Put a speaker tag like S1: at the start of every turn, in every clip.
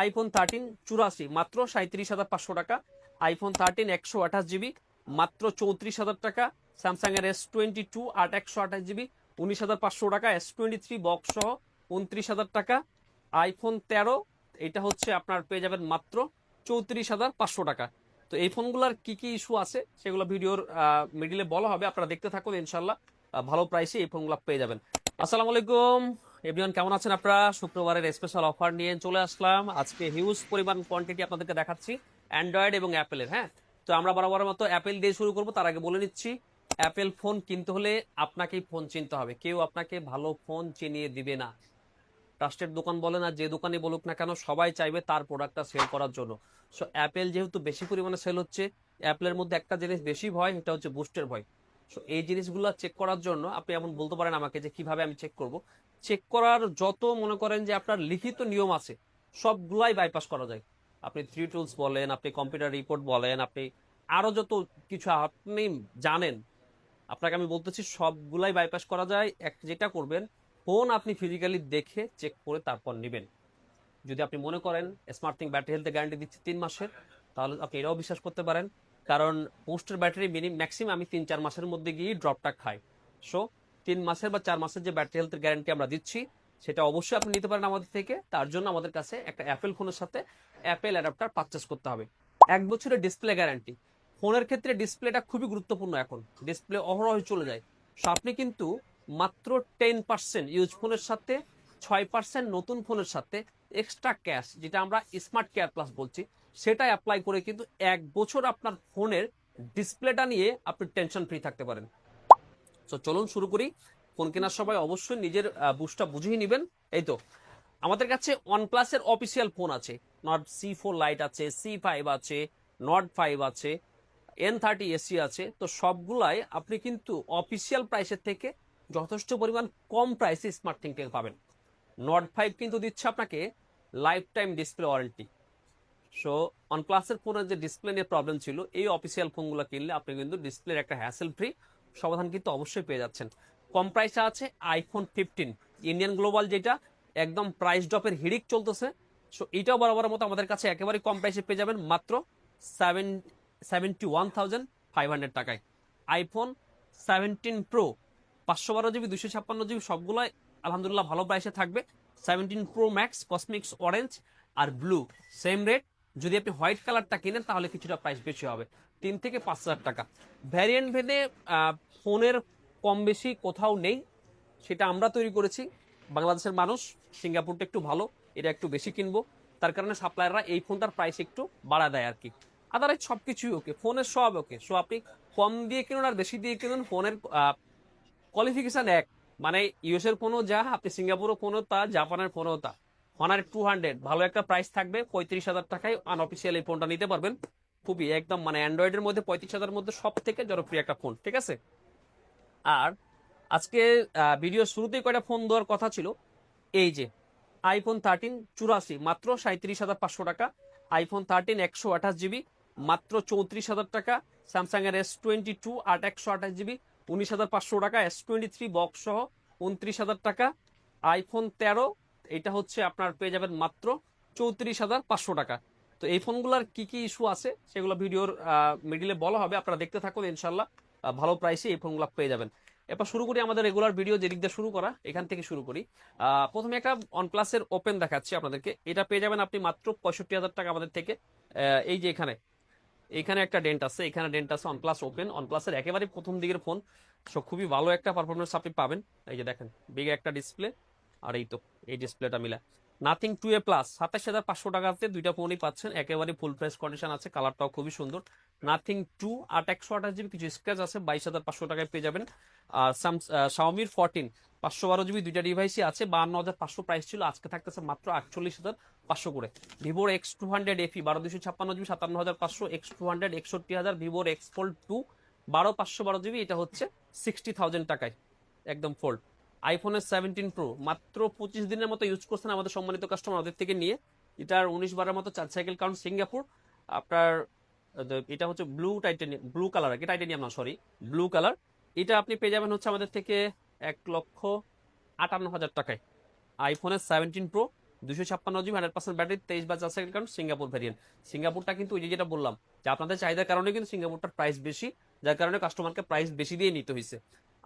S1: IPhone thirteen চুরাশি, মাত্র সাঁত্রিশ হাজার পাঁচশো টাকা। আইফোন থার্টিন একশো আঠাশ জিবি, মাত্র চৌত্রিশ হাজার টাকা। স্যামসাং এর এস টোয়েন্টি টু আট একশো আঠাশ জিবি, উনিশ হাজার পাঁচশো টাকা। এস টোয়েন্টি থ্রি বক্স সহ উনত্রিশ হাজার টাকা। আইফোন তেরো, এটা হচ্ছে আপনার পেয়ে যাবেন মাত্র চৌত্রিশ হাজার পাঁচশো টাকা। তো এই ফোনগুলোর কি কি ইস্যু আছে, সেগুলো ভিডিওর মিডিলে বলা হবে। আপনারা দেখতে থাকুন ইনশাল্লাহ ভালো প্রাইসে এই ফোনগুলো পেয়ে যাবেন। আসসালামু আলাইকুম। এভরিওয়ান, কেমন আছেন আপনারা? শুক্রবারের স্পেশাল অফার নিয়ে চলে আসলাম। আজকে হিউজ পরিমাণ কোয়ান্টিটি আপনাদেরকে দেখাচ্ছি অ্যান্ড্রয়েড এবং অ্যাপেলের হ্যাঁ? তো আমরা বরাবরের মতো অ্যাপেল দিয়ে শুরু করব, তার আগে বলে নিচ্ছি অ্যাপেল ফোন কিনতে হলে আপনাকেই ফোন চিনতে হবে। কেউ আপনাকে ভালো ফোন চিনিয়ে দিবে না। ট্রাস্টের দোকান বলে না, যে দোকানে বলুক না কেন, সবাই চাইবে তার প্রোডাক্টটা সেল করার জন্য। সো অ্যাপেল যেহেতু বেশি পরিমাণে সেল হচ্ছে অ্যাপেলের মধ্যে একটা জিনিস বেশি ভয়, সেটা হচ্ছে বুস্টের ভয়। সো এই জিনিসগুলো চেক করার জন্য আপনি এমন বলতে পারেন আমাকে যে কীভাবে আমি চেক করব। চেক করার যত মনে করেন যে আপনার লিখিত নিয়ম আছে, সবগুলাই বাইপাস করা যায়। আপনি থ্রি টুলস বলেন, আপনি কম্পিউটার রিপোর্ট বলেন, আপনি আরও যত কিছু আপনি জানেন, আপনাকে আমি বলতেছি সবগুলাই বাইপাস করা যায়। এক যেটা করবেন ফোন আপনি ফিজিক্যালি দেখে চেক করে তারপর নেবেন। যদি আপনি মনে করেন স্মার্ট থিং ব্যাটারি হেলথে গ্যারান্টি দিচ্ছে তিন মাসের, তাহলে আপনি এটাও বিশ্বাস করতে পারেন। কারণ পোস্টের ব্যাটারি মিনিমাম ম্যাক্সিমাম আমি তিন চার মাসের মধ্যে গিয়ে ড্রপটা খাই। সো তিন মাসের বা চার মাসের যে ব্যাটারি হেলথের গ্যারান্টি আমরা দিচ্ছি, সেটা অবশ্যই আপনি নিতে পারেন আমাদের থেকে। তার জন্য আমাদের কাছে একটা অ্যাপেল ফোনের সাথে অ্যাপেল অ্যাডাপ্টার পারচেস করতে হবে। এক বছরের ডিসপ্লে গ্যারান্টি ফোনের ক্ষেত্রে ডিসপ্লেটা খুবই গুরুত্বপূর্ণ এখন। ডিসপ্লে অহরহ চলে যায়। সো আপনি কিন্তু মাত্র টেন পার্সেন্ট ইউজ ফোনের সাথে, ছয় পার্সেন্ট নতুন ফোনের সাথে এক্সট্রা ক্যাশ যেটা আমরা স্মার্ট কেয়ার প্লাস বলছি সেটা অ্যাপ্লাই করে কিন্তু এক বছর আপনার ফোনের ডিসপ্লেটা নিয়ে আপনি টেনশন ফ্রি থাকতে পারেন। তো চলুন শুরু করি। ফোন কেনার সময় অবশ্যই নিজের বুস্টটা বুঝিয়ে নেবেন। এই তো, আমাদের কাছে ওয়ানপ্লাসের অফিসিয়াল ফোন আছে। নট সি ফোর লাইট আছে সি ফাইভ আছে নট ফাইভ আছে এন থার্টি এসি আছে। তো সবগুলাই আপনি কিন্তু অফিসিয়াল প্রাইসের থেকে যথেষ্ট পরিমাণ কম প্রাইসে স্মার্ট থিংটেক পাবেন। নট ফাইভ কিন্তু দিচ্ছে আপনাকে lifetime display warranty so ওয়ানপ্লাসের ফোনের যে ডিসপ্লে নিয়ে প্রবলেম ছিল, এই অফিসিয়াল ফোনগুলো কিনলে আপনি কিন্তু ডিসপ্লের একটা হ্যাসেল ফ্রি সমাধান কিন্তু অবশ্যই পেয়ে যাচ্ছেন। কম প্রাইসে আছে আইফোন ফিফটিন ইন্ডিয়ান গ্লোবাল যেটা একদম প্রাইস ড্রপের হিড়িক চলতেছে। সো এটাও বরাবর মতো আমাদের কাছে একেবারে কম প্রাইসে পেয়ে যাবেন মাত্র seven seventy one thousand five hundred টাকায়। আইফোন সেভেন্টিন প্রো পাঁচশো বারো জিবি দুশো ছাপ্পান্ন জিবি সবগুলোই আলহামদুলিল্লাহ ভালো প্রাইসে থাকবে। Seventeen pro max cosmic orange আর ব্লু সেম রেট যদি আপনি হোয়াইট কালারটা কিনেন, তাহলে কিছুটা প্রাইস বেশি হবে। তিন থেকে পাঁচ হাজার টাকা। ভ্যারিয়েন্ট ভেদে ফোনের কম বেশি কোথাও নেই। সেটা আমরা তৈরি করেছি। বাংলাদেশের মানুষ, সিঙ্গাপুরটা একটু ভালো, এটা একটু বেশি কিনবো। তার কারণে সাপ্লায়াররা এই ফোনটার প্রাইস একটু বাড়া দেয় আর কি। আদারওয়াইজ সব কিছুই ওকে ফোনের সব ওকে সো আপনি কম দিয়ে কিনুন আর বেশি দিয়ে কিনুন, ফোনের কোয়ালিফিকেশান এক। মানে ইউএসের ফোনও যা, আপনি সিঙ্গাপুরের ফোনও তা জাপানের ফোনও তা। হনার টু হান্ড্রেড ভালো একটা প্রাইস থাকবে, পঁয়ত্রিশ হাজার টাকায় আনঅফিসিয়াল এই ফোনটা নিতে পারবেন। খুবই একদম মানে অ্যান্ড্রয়েডের মধ্যে পঁয়ত্রিশ হাজারের মধ্যে সব থেকে জনপ্রিয় একটা ফোন ঠিক আছে? আর আজকে ভিডিও শুরুতেই কয়টা ফোন দেওয়ার কথা ছিল? এই যে আইফোন থার্টিন চুরাশি, মাত্র সাঁত্রিশ হাজার পাঁচশো টাকা। আইফোন থার্টিন একশো আঠাশ জিবি, মাত্র চৌত্রিশ হাজার টাকা। স্যামসাং এর এস টোয়েন্টি টু আট একশো আঠাশ জিবি, উনিশ হাজার পাঁচশো টাকা। এস টোয়েন্টি থ্রি বক্স সহ উনত্রিশ হাজার টাকা। আইফোন তেরো এটা হচ্ছে আপনার পেয়ে যাবেন মাত্র চৌত্রিশ হাজার পাঁচশো টাকা। তো এই ফোনগুলোর কি কি ইস্যু আছে সেগুলো ভিডিওর মিডিলে বলা হবে, আপনারা দেখতে থাকুন ইনশাল্লাহ ভালো প্রাইসে এই ফোনগুলো পেয়ে যাবেন। এরপর শুরু করি আমাদের রেগুলার ভিডিও যেদিক দিয়ে শুরু করা, এখান থেকে শুরু করি। প্রথমে একটা অনপ্লাসের ওপেন দেখাচ্ছি আপনাদেরকে। এটা পেয়ে যাবেন আপনি মাত্র পঁয়ষট্টি হাজার টাকা আমাদের থেকে। এই যে এখানে এখানে একটা ডেন্ট আছে, এখানে ডেন্ট আছে অনপ্লাস ওপেন অনপ্লাসের একেবারে প্রথম দিকের ফোন, সো খুবই ভালো একটা পারফরমেন্স আপনি পাবেন। এই যে দেখেন বিগ একটা ডিসপ্লে আর এই তো, এই ডিসপ্লেটা মিলা নাথিং টু এ প্লাস সাতাশ হাজার পাঁচশো টাকাতে দুইটা ফোনই পাচ্ছেন। একেবারে ফুল প্রাইস কন্ডিশন আছে কালারটাও খুবই সুন্দর। নাথিং টু আট, একশো আঠাশ জিবি কিছু স্ক্র্যাচ আছে, বাইশ হাজার পাঁচশো টাকায় পেয়ে যাবেন। আর শাওমির ফোরটিন পাঁচশো বারো জিবি দুইটা ডিভাইসই আছে। বান্ন হাজার পাঁচশো প্রাইস ছিল, আজকে থাকতেছে মাত্র আটচল্লিশ হাজার পাঁচশো করে। ভিভোর এক্স টু হান্ড্রেড এফি বারো দুশো ছাপ্পান্ন জিবি সাতান্ন হাজার পাঁচশো এক্স টু হান্ড্রেড একষট্টি হাজার ভিভোর এক্স ফোল্ড টু বারো পাঁচশো বারো জিবি এটা হচ্ছে সিক্সটি থাউজেন্ড টাকায়, একদম ফোল্ড আইফোনের সেভেন্টিন প্রো মাত্র পঁচিশ দিনের মতো ইউজ করছেন আমাদের সম্মানিত কাস্টমার ওদের থেকে নিয়ে। এটার উনিশ বারের মতো চার সাইকেল কাউন্ট সিঙ্গাপুর আপনার এটা হচ্ছে ব্লু টাইটেনিয়াম ব্লু কালার আর কি টাইটেনিয়াম না সরি ব্লু কালার এটা আপনি পেয়ে যাবেন হচ্ছে আমাদের থেকে এক লক্ষ আটান্ন হাজার টাকায়। আইফোনের সেভেন্টিন প্রো দুশো ছাপ্পান্ন জিবি হান্ড্রেড পার্সেন্ট ব্যাটারি তেইশ বা চার সেকেন্ড কারণ সিঙ্গাপুর ভ্যারিয়েন্ট সিঙ্গাপুরটা কিন্তু ওই যে যেটা বললাম, যে আপনাদের চাহিদার কারণে কিন্তু সিঙ্গাপুরটার প্রাইস বেশি, যার কারণে কাস্টমারকে প্রাইস বেশি দিয়ে নিতে হয়েছে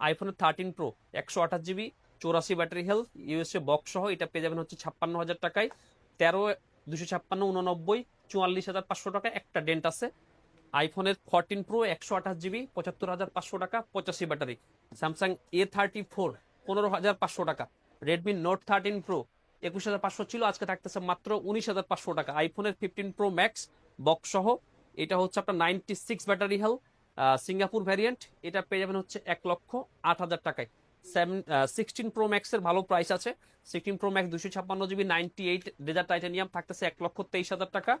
S1: আইফোনের থার্টিন প্রো একশো আঠাশ জিবি চৌরাশি ব্যাটারি হেলথ ইউএসএ বক্স সহ, এটা পেয়ে যাবেন হচ্ছে ছাপ্পান্ন হাজার টাকায়। তেরো, দুশো ছাপ্পান্ন, উননব্বই, চুয়াল্লিশ হাজার পাঁচশো টাকা একটা ডেন্ট আছে। আইফোনের ফোরটিন প্রো একশো আঠাশ জিবি পঁচাত্তর হাজার পাঁচশো টাকা, পঁচাশি battery. Samsung A thirty four পনেরো হাজার পাঁচশো টাকা। রেডমি নোট থার্টিন প্রো একুশ হাজার পাঁচশো ছিল, আজকে থাকতেছে মাত্র উনিশ হাজার পাঁচশো টাকা। আইফোনের ফিফটিন প্রো ম্যাক্স বক্স সহ, এটা হচ্ছে আপনার ninety six battery health Singapore variant, এটা পেয়ে যাবেন হচ্ছে এক লক্ষ আট হাজার টাকায়। সেভেন সিক্সটিন প্রো ম্যাক্সের ভালো প্রাইস আছে। সিক্সটিন প্রো ম্যাক্স দুশো ছাপ্পান্ন GB ninety eight desert titanium থাকতেছে এক লক্ষ তেইশ হাজার টাকা।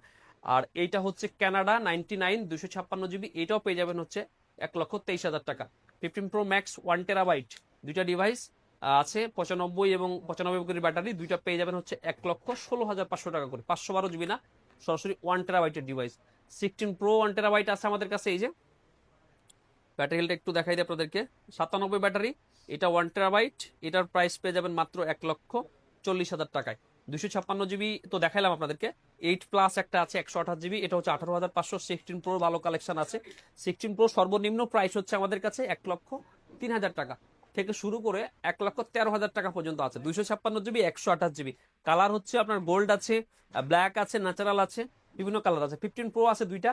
S1: আর এইটা হচ্ছে কানাডা নাইনটি নাইন দুশো ছাপ্পান্ন জিবি এটাও পেয়ে যাবেন হচ্ছে এক লক্ষ তেইশ হাজার টাকা। Fifteen pro max one terabyte দুইটা ডিভাইস আছে, পঁচানব্বই এবং পঁচানব্বই করে ব্যাটারি দুইটা পেয়ে যাবেন হচ্ছে এক লক্ষ ষোলো হাজার পাঁচশো টাকা করে। পাঁচশো বারো জিবি না, সরাসরি one টেরাবাইটের device sixteen pro one terabyte আছে আমাদের কাছে, এই যে। ব্যাটারি হেলটা একটু দেখাই দিই আপনাদেরকে। সাতানব্বই ব্যাটারি, এটা ওয়ান টেরাবাইট এটার প্রাইস পেয়ে যাবেন মাত্র এক লক্ষ চল্লিশ হাজার টাকায়। দুশো ছাপ্পান্ন জিবি তো দেখাইলাম আপনাদেরকে। এইট প্লাস একটা আছে, একশো আঠাশ জিবি, এটা হচ্ছে আঠারো হাজার পাঁচশো সিক্সটিন প্রো ভালো কালেকশন আছে। সিক্সটিন প্রো সর্বনিম্ন প্রাইস হচ্ছে আমাদের কাছে এক লক্ষ তিন হাজার টাকা। থেকে শুরু করে এক লক্ষ তেরো হাজার টাকা পর্যন্ত আছে। দুইশো ছাপ্পান্ন জিবি, একশো আঠাশ জিবি। কালার হচ্ছে আপনার গোল্ড আছে ব্ল্যাক আছে ন্যাচারাল আছে। বিভিন্ন কালার আছে। ফিফটিন প্রো আছে দুইটা।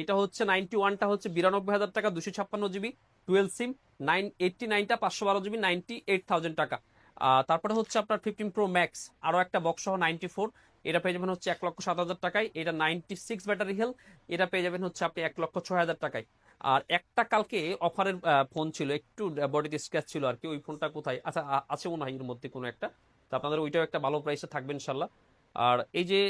S1: এটা হচ্ছে নাইনটি ওয়ানটা হচ্ছে বিরানব্বই হাজার টাকা দুশো ছাপ্পান্ন GB twelve SIM nine eighty নাইনটা পাঁচশো বারো জিবি নাইনটি এইট থাউজেন্ড টাকা তারপরে হচ্ছে আপনার ফিফটিন প্রো ম্যাক্স আরও একটা বক্স সহ নাইনটি ফোর এটা পেয়ে যাবেন হচ্ছে এক লক্ষ সাত হাজার টাকায়। এটা নাইনটি সিক্স ব্যাটারি হেল এটা পেয়ে যাবেন হচ্ছে আপনি এক লক্ষ ছয় হাজার টাকায়। আর একটা কালকে অফারের ফোন ছিল, একটু বডিতে স্ক্র্যাচ ছিল আর কি। ওই ফোনটা কোথায়? আচ্ছা আছে মনে হয় এর মধ্যে কোনো একটা। তো আপনাদের ওইটাও একটা ভালো প্রাইসে থাকবে ইনশাল্লাহ। আর এই যে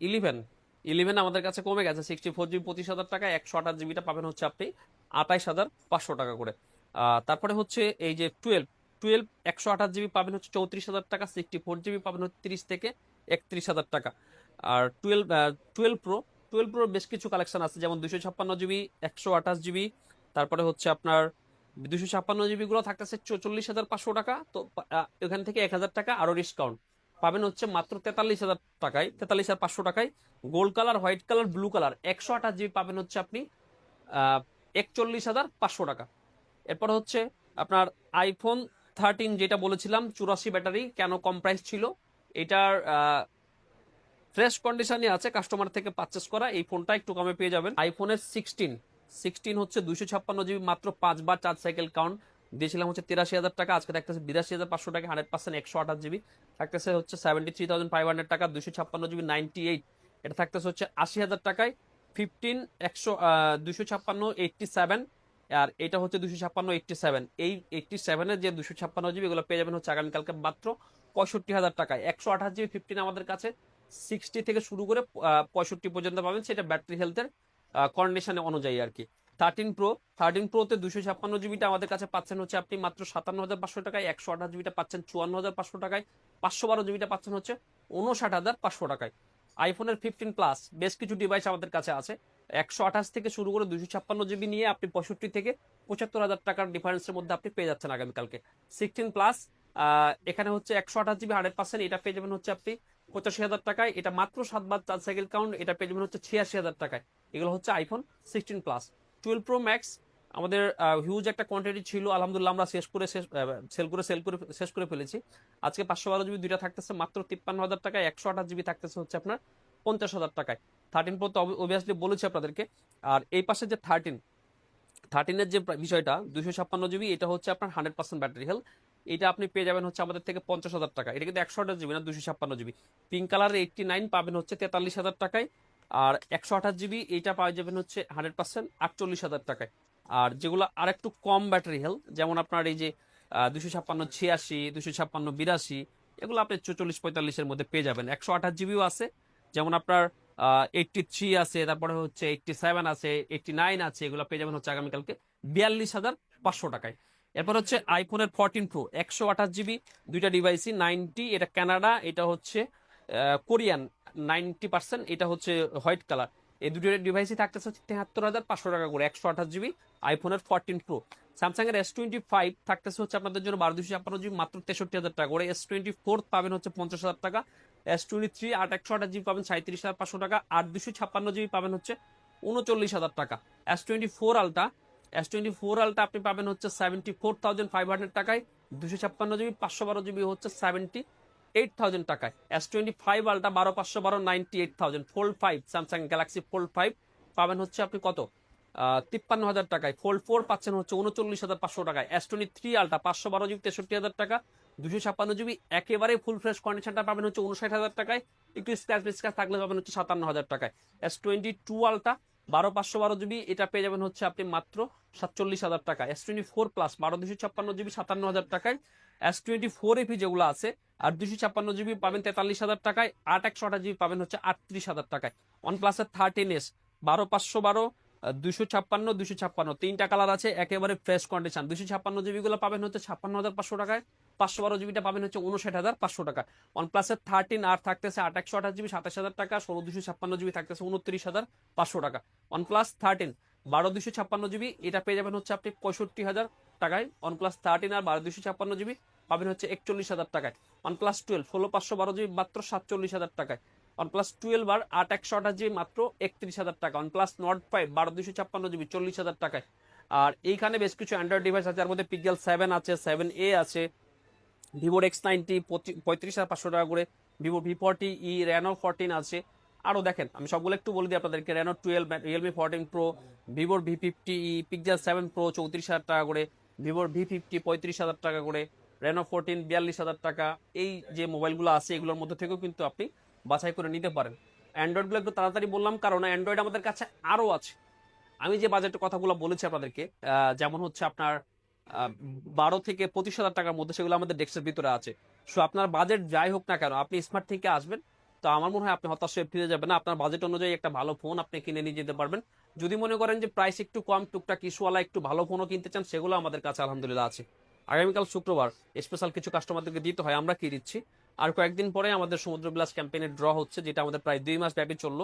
S1: ইলেভেন ইলেভেন আমাদের কাছে কমে গেছে সিক্সটি ফোর জিবি পঁচিশ হাজার টাকা একশো আঠাশ জিবিটা পাবেন হচ্ছে আপনি আঠাইশ হাজার পাঁচশো টাকা করে। তারপরে হচ্ছে এই যে টুয়েলভ টুয়েলভ একশো আঠাশ জিবি পাবেন হচ্ছে চৌত্রিশ হাজার টাকা সিক্সটি ফোর জিবি পাবেন হচ্ছে তিরিশ থেকে একত্রিশ হাজার টাকা। আর টুয়েলভ টুয়েলভ প্রো টুয়েলভ প্রোর বেশ কিছু কালেকশন আছে, যেমন দুশো ছাপ্পান্ন জিবি একশো আঠাশ জিবি তারপরে হচ্ছে আপনার দুশো ছাপ্পান্ন জিবিগুলো থাকতেছে চল্লিশ হাজার পাঁচশো টাকা, তো এখান থেকে এক হাজার টাকা আরও ডিসকাউন্ট পাবেন হচ্ছে মাত্র তেতাল্লিশ হাজার টাকায়, তেতাল্লিশ হাজার পাঁচশো টাকায়। Gold colour, white colour, blue colour, একশো আঠাশ জিবি পাবেন হচ্ছে আপনি একচল্লিশ হাজার পাঁচশো টাকা। এরপর হচ্ছে আপনার আইফোন থার্টিন যেটা বলেছিলাম, চুরাশি ব্যাটারি, কেন কম প্রাইস ছিল? এটার ফ্রেশ কন্ডিশনে আছে কাস্টমার থেকে পারচেস করা, এই ফোনটা একটু কমে পেয়ে যাবেন। আইফোনের সিক্সটিন সিক্সটিন হচ্ছে দুশো ছাপ্পান্ন জিবি, মাত্র পাঁচবার চার্জ সাইকেল কাউন্ট দিয়েছিলাম হচ্ছে তিরাশি হাজার টাকা, আজকে দেখতেছে বিরাশি হাজার পাঁচশো টাকা হান্ড্রেড পার্সেন্ট একশো আঠাশ জিবি থাকতেছে হচ্ছে seventy three thousand five hundred টাকা দুশো ছাপ্পান্ন জিবি নাইনটি এইট এটা থাকতেছে হচ্ছে আশি হাজার টাকায় ফিফটিন একশো দুশো ছাপ্পান্ন এইটটি সেভেন আর এটা হচ্ছে দুশো ছাপ্পান্ন এইটটি সেভেন এই এইটটি সেভেনের যে দুশো ছাপ্পান্ন জিবি এগুলো পেয়ে যাবেন হচ্ছে আগামীকালকে মাত্র পঁয়ষট্টি হাজার টাকায়। একশো আঠাশ জিবি ফিফটিন আমাদের কাছে। সিক্সটি থেকে শুরু করে পঁয়ষট্টি পর্যন্ত পাবেন সেটা ব্যাটারি হেলথের কন্ডিশনে অনুযায়ী আর কি। থার্টিন প্রো থার্টিন প্রোতে দুশো ছাপ্পান্ন জিবিটা আমাদের কাছে পাচ্ছেন হচ্ছে আপনি মাত্র সাতান্ন হাজার পাঁচশো টাকায়, একশো আঠাশ জিবিটা পাচ্ছেন চুয়ান্ন হাজার পাঁচশো টাকায়, পাঁচশো বারো জিবিটা পাচ্ছেন হচ্ছে উনষাট হাজার পাঁচশো টাকায়। আইফোনের ফিফটিন প্লাস বেশ কিছু ডিভাইস আমাদের কাছে আছে। একশো আঠাশ থেকে শুরু করে দুশো ছাপ্পান্ন জিবি নিয়ে আপনি পঁয়ষট্টি থেকে পঁচাত্তর হাজার টাকার ডিফারেন্সের মধ্যে আপনি পেয়ে যাচ্ছেন আগামীকালকে। সিক্সটিন প্লাস এখানে হচ্ছে একশো আঠাশ জিবি হান্ড্রেড পার্সেন্ট এটা পেয়ে যাবেন হচ্ছে আপনি পঁচাশি হাজার টাকায়। এটা মাত্র সাতবার চার সাইকেল কাউন্ট এটা পেয়ে যাবেন হচ্ছে ছিয়াশি হাজার টাকায়। এগুলো হচ্ছে iPhone sixteen plus twelve pro max আমাদের হিউজ একটা কোয়ান্টিটি ছিল, আলহামদুলিল্লাহ আমরা শেষ করে শেষ সেল করে সেল করে শেষ করে ফেলেছি। আজকে পাঁচশো বারো জিবি দুইটা থাকতেছে, মাত্র তিপ্পান্ন হাজার টাকায় একশো আঠাশ জিবি থাকতেছে হচ্ছে আপনার পঞ্চাশ হাজার টাকায়। থার্টিন প্রো তো অবভিয়াসলি বলেছি আপনাদেরকে। আর এই পাশে যে থার্টিন থার্টিনের যে বিষয়টা দুশো ছাপ্পান্ন জিবি এটা হচ্ছে আপনার হান্ড্রেড পার্সেন্ট ব্যাটারি হেলথ এটা আপনি পেয়ে যাবেন হচ্ছে আমাদের থেকে পঞ্চাশ হাজার টাকা। এটা কিন্তু একশো আঠাশ জিবি না দুশো ছাপ্পান্ন জিবি পিঙ্ক কালারের এইটটি নাইন পাবেন হচ্ছে তেতাল্লিশ হাজার টাকায়। আর একশো আঠাশ জিবি এইটা পাওয়া যাবেন হচ্ছে হান্ড্রেড পার্সেন্ট আটচল্লিশ হাজার টাকায়। আর যেগুলো আর একটু কম ব্যাটারি হেলথ, যেমন আপনার এই যে দুশো ছাপ্পান্ন ছিয়াশি দুশো ছাপ্পান্ন বিরাশি, এগুলো আপনি চল্লিশ পঁয়তাল্লিশের মধ্যে পেয়ে যাবেন। একশো আঠাশ জিবিও আছে, যেমন আপনার এইটটি থ্রি আছে, তারপরে হচ্ছে এইটটি সেভেন আছে, এইটটি নাইন আছে, এগুলো পেয়ে যাবেন হচ্ছে আগামীকালকে বিয়াল্লিশ হাজার পাঁচশো টাকায়। এরপর হচ্ছে আইফোনের ফোরটিন প্রো একশো আঠাশ জিবি, দুইটা ডিভাইসই নাইনটি এটা কানাডা এটা হচ্ছে কোরিয়ান নাইনটি পার্সেন্ট এটা হচ্ছে হোয়াইট কালার। এই দুটো ডিভাইসই থাকতেছে হচ্ছে তেহাত্তর হাজার পাঁচশো টাকা করে, একশো আঠাশ জিবি আইফোনের ফোরটিন প্রো স্যামসাং এর এস টোয়েন্টি ফাইভ থাকতেছে হচ্ছে আপনাদের জন্য বারো দুশো ছাপ্পান্ন জিবি, মাত্র তেষট্টি হাজার টাকা করে। এস টোয়েন্টি ফোর পাবেন হচ্ছে পঞ্চাশ হাজার টাকা এস টোয়েন্টি থ্রি আট একশো আঠাশ জিবি পাবেন, সাঁত্রিশ হাজার পাঁচশো টাকা, আট দুশো ছাপ্পান্ন জিবি পাবেন হচ্ছে উনচল্লিশ হাজার টাকা। S twenty four ultra S twenty four ultra আপনি পাবেন হচ্ছে seventy four thousand five hundred টাকায় দুশো ছাপ্পান্ন জিবি, পাঁচশো বারো জিবি হচ্ছে সেভেন্টি এইট থাউজেন্ড টাকায়। এস টোয়েন্টি ফাইভ আলটা বারো পাঁচশো বারো ninety eight thousand fold five Samsung Galaxy fold five পাবেন হচ্ছে আপনি কত? তিপ্পান্ন হাজার টাকায়। ফোল্ড ফোর পাচ্ছেন হচ্ছে উনচল্লিশ হাজার পাঁচশো টাকায়। এস টোয়েন্টি থ্রি আলটা পাঁচশো বারো জিবি, তেষট্টি হাজার টাকা। দুশো ছাপ্পান্ন জিবি, একেবারে ফুল ফ্রেশ কন্ডিশনটা পাবেন হচ্ছে উনষাট হাজার টাকায়। একটু স্ক্র্যাচ স্ক্র্যাচ থাকলে পাবেন হচ্ছে সাতান্ন হাজার টাকায়। এস টোয়েন্টি টু আলটা বারো পাঁচশো বারো জিবি, এটা পেয়ে যাবেন হচ্ছে আপনি মাত্র সাতচল্লিশ হাজার টাকা এস টোয়েন্টি ফোর প্লাস বারো দুশো ছাপ্পান্ন জিবি, সাতান্ন হাজার টাকায়। এস টোয়েন্টি ফোর এপি যেগুলো আছে, আর দুশো ছাপ্পান্ন জিবি পাবেন তেতাল্লিশ হাজার টাকায়, আট একশো আঠাশ জিবি পাবেন হচ্ছে আটত্রিশ হাজার টাকায়। ওয়ান প্লাসের থার্টিন এস বারো পাঁচশো বারো দুশো ছাপ্পান্ন দুশো ছাপ্পান্ন। তিনটা কালার আছে, একেবারে ফ্রেশ কন্ডিশন দুশো ছাপ্পান্ন জিবিগুলো পাবেন হচ্ছে ছাপ্পান্ন হাজার পাঁচশো টাকায়, পাঁচশো বারো জিবিটা পাবেন হচ্ছে উনষাট হাজার পাঁচশো টাকা ওয়ান প্লাসের থার্টিন আর থাকতেছে আট একশো আঠাশ জিবি সাতাশ হাজার টাকা, ষোলো দুশো ছাপ্পান্ন জিবি থাকতেছে উনত্রিশ হাজার পাঁচশো টাকা। ওয়ান প্লাস থার্টিন বারো দুশো ছাপ্পান্ন জিবি এটা পেয়ে যাবেন হচ্ছে আপনি পঁয়ষট্টি হাজার টাকায়। ওয়ান প্লাস থার্টিন আর বারো দুশো ছাপ্পান্ন জিবি পাবেন হচ্ছে একচল্লিশ হাজার টাকায়। ওয়ান প্লাস টুয়েলভ ষোলো পাঁচশো বারো জিবি, মাত্র সাতচল্লিশ হাজার টাকায়। ওয়ান প্লাস টুয়েলভ আর আট একশো আঠাশ জিবি, মাত্র একত্রিশ হাজার টাকা ওয়ান প্লাস নট ফাইভ বারো দুশো ছাপ্পান্ন জিবি, চল্লিশ হাজার টাকায়। আর এইখানে বেশ কিছু অ্যান্ড্রয়েড ডিভাইস আছে, যার মধ্যে পিকজেল সেভেন আছে সেভেন এ আছে ভিভোর এক্স নাইনটি পঁয়ত্রিশ হাজার পাঁচশো টাকা করে Vivo V forty E Reno fourteen আছে। আরও দেখেন, আমি সবগুলো একটু বলে দিই আপনাদেরকে Reno twelve Realme fourteen pro ভিভোর V fifty E Pixel seven pro চৌত্রিশ হাজার টাকা করে ভিভোর ভি ফিফটি পঁয়ত্রিশ হাজার টাকা করে রেনো ফোরটিন বিয়াল্লিশ হাজার টাকা। এই যে মোবাইলগুলো আছে, এগুলোর মধ্যে থেকেও কিন্তু আপনি বাছাই করে নিতে পারেন। অ্যান্ড্রয়েডগুলো একটু তাড়াতাড়ি বললাম, কারণ অ্যান্ড্রয়েড আমাদের কাছে আরও আছে। আমি যে বাজেটের কথাগুলো বলেছি আপনাদেরকে যেমন হচ্ছে আপনার বারো থেকে পঁচিশ হাজার টাকার মধ্যে সেগুলো আমাদের ডেস্কের ভিতরে আছে। সো আপনার বাজেট যাই হোক না কেন, আপনি স্মার্ট থেকে আসবেন, তো আমার মনে হয় আপনি হতাশ হয়ে ফিরে যাবেন না। আপনার বাজেট অনুযায়ী একটা ভালো ফোন আপনি কিনে নিয়ে যেতে পারবেন। যদি মনে করেন যে প্রাইস একটু কম, টুকটাক ইস্যুওয়ালা একটু ভালো ফোনও কিনতে চান, সেগুলো আমাদের কাছে আলহামদুলিল্লাহ আছে। আগামীকাল শুক্রবার স্পেশাল কিছু কাস্টমারদেরকে দিতে হয়, আমরা কি দিচ্ছি? আর কয়েকদিন পরে আমাদের সমুদ্র বিলাস ক্যাম্পেইনের ড্র হচ্ছে, যেটা আমাদের প্রায় দুই মাস ব্যাপী চলল।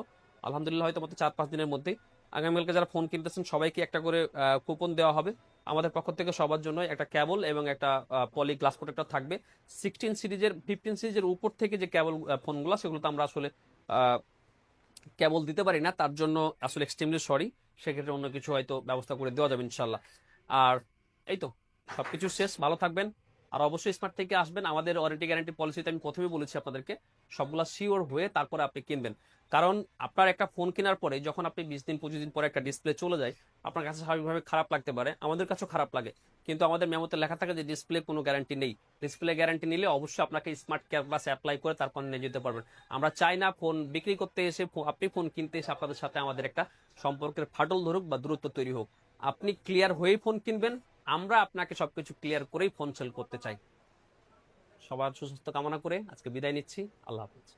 S1: আলহামদুলিল্লাহ হয়তো মতো চার পাঁচ দিনের মধ্যেই। আগামীকালকে যারা ফোন কিনতেছেন, সবাইকে একটা করে কুপন দেওয়া হবে। আমাদের পক্ষ থেকে সবার জন্য একটা ক্যাবল এবং একটা পলি গ্লাস প্রোটেক্টর থাকবে। সিক্সটিন সিরিজের ফিফটিন সিরিজের উপর থেকে যে ক্যাবল ফোনগুলো সেগুলো তো আমরা আসলে কেবল দিতে পারি না। তার জন্য আসলে এক্সট্রিমলি সরি সেক্ষেত্রে অন্য কিছু হয়তো ব্যবস্থা করে দেওয়া যাবে ইনশাল্লাহ আর এই তো। সবকিছু শেষ, ভালো থাকবেন। আর অবশ্যই স্মার্ট থেকে আসবেন। আমাদের ওয়ারেন্টি গ্যারান্টি পলিসিতে আমি প্রথমেই বলেছি আপনাদেরকে, সবগুলা শিওর হয়ে তারপরে আপনি কিনবেন। কারণ আপনার একটা ফোন কেনার পরে, যখন আপনি বিশ দিন, পঁচিশ দিন পরে একটা ডিসপ্লে চলে যায়, আপনার কাছে স্বাভাবিকভাবে খারাপ লাগতে পারে, আমাদের কাছেও খারাপ লাগে। কিন্তু আমাদের মেমোতে লেখা থাকে যে ডিসপ্লে কোনো গ্যারান্টি নেই। ডিসপ্লে গ্যারান্টি নিলে অবশ্যই আপনাকে স্মার্ট কেয়ার প্লাস অ্যাপ্লাই করে তারপর নিয়ে যেতে পারবেন। আমরা চাই না ফোন বিক্রি করতে এসে আপনি ফোন কিনতে এসে আপনাদের সাথে আমাদের একটা সম্পর্কের ফাটল ধরুক বা দূরত্ব তৈরি হোক। আপনি ক্লিয়ার হয়েই ফোন কিনবেন। আমরা আপনাকে সবকিছু ক্লিয়ার করেই ফোন সেল করতে চাই। সবার সুস্বাস্থ্য কামনা করে আজকে বিদায় নিচ্ছি। আল্লাহ হাফিজ।